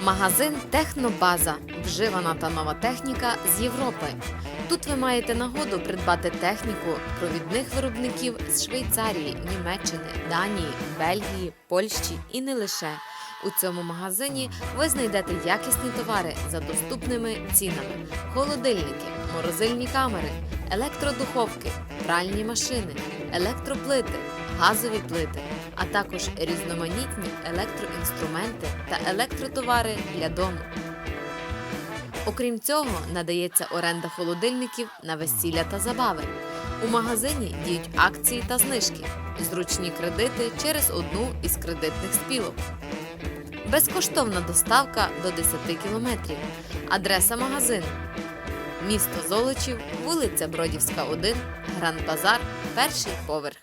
Магазин Технобаза. Вживана та нова техніка з Європи. Тут ви маєте нагоду придбати техніку провідних виробників з Швейцарії, Німеччини, Данії, Бельгії, Польщі і не лише. У цьому магазині ви знайдете якісні товари за доступними цінами: холодильники, морозильні камери, електродуховки, пральні машини, електроплити, газові плити, а також різноманітні електроінструменти та електротовари для дому. Окрім цього, надається оренда холодильників на весілля та забави. У магазині діють акції та знижки, зручні кредити через одну із кредитних спілок. Безкоштовна доставка до 10 кілометрів. Адреса магазину. Місто Золочів, вулиця Бродівська, 1, Гранд Базар, перший поверх.